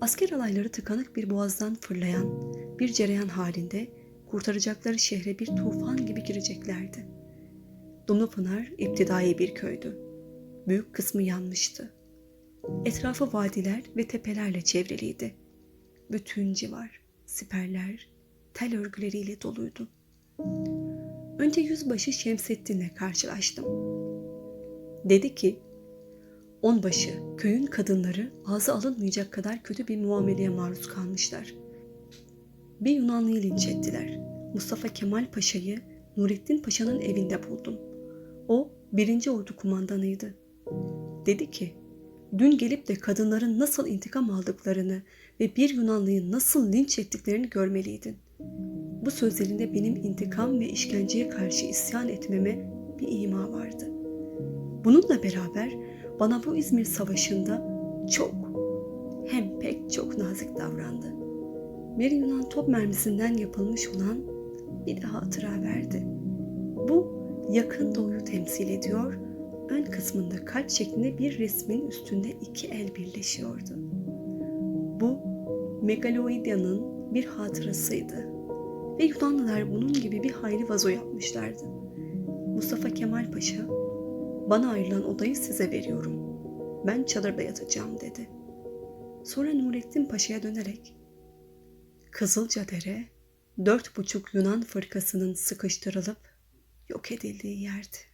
Asker alayları tıkanık bir boğazdan fırlayan bir cereyan halinde kurtaracakları şehre bir tufan gibi gireceklerdi. Dumlupınar iptidai bir köydü. Büyük kısmı yanmıştı. Etrafı vadiler ve tepelerle çevriliydi. Bütün civar, siperler, tel örgüleriyle doluydu. Önce yüzbaşı Şemsettin'le karşılaştım. Dedi ki, onbaşı köyün kadınları ağzı alınmayacak kadar kötü bir muameleye maruz kalmışlar. Bir Yunanlıyı linç ettiler. Mustafa Kemal Paşa'yı Nurettin Paşa'nın evinde buldum. O birinci ordu kumandanıydı. Dedi ki, dün gelip de kadınların nasıl intikam aldıklarını ve bir Yunanlıyı nasıl linç ettiklerini görmeliydin. Bu sözlerinde benim intikam ve işkenceye karşı isyan etmeme bir ima vardı. Bununla beraber bana bu İzmir Savaşı'nda çok hem pek çok nazik davrandı. Bir Yunan top mermisinden yapılmış olan bir de hatıra verdi. Bu yakın doğuyu temsil ediyor, ön kısmında kalp şeklinde bir resmin üstünde iki el birleşiyordu. Bu Megaloidya'nın bir hatırasıydı ve Yunanlılar bunun gibi bir hayli vazo yapmışlardı. Mustafa Kemal Paşa, bana ayrılan odayı size veriyorum. Ben çadırda yatacağım dedi. Sonra Nurettin Paşa'ya dönerek, Kızılcadere, dört buçuk Yunan fırkasının sıkıştırılıp yok edildiği yerdi.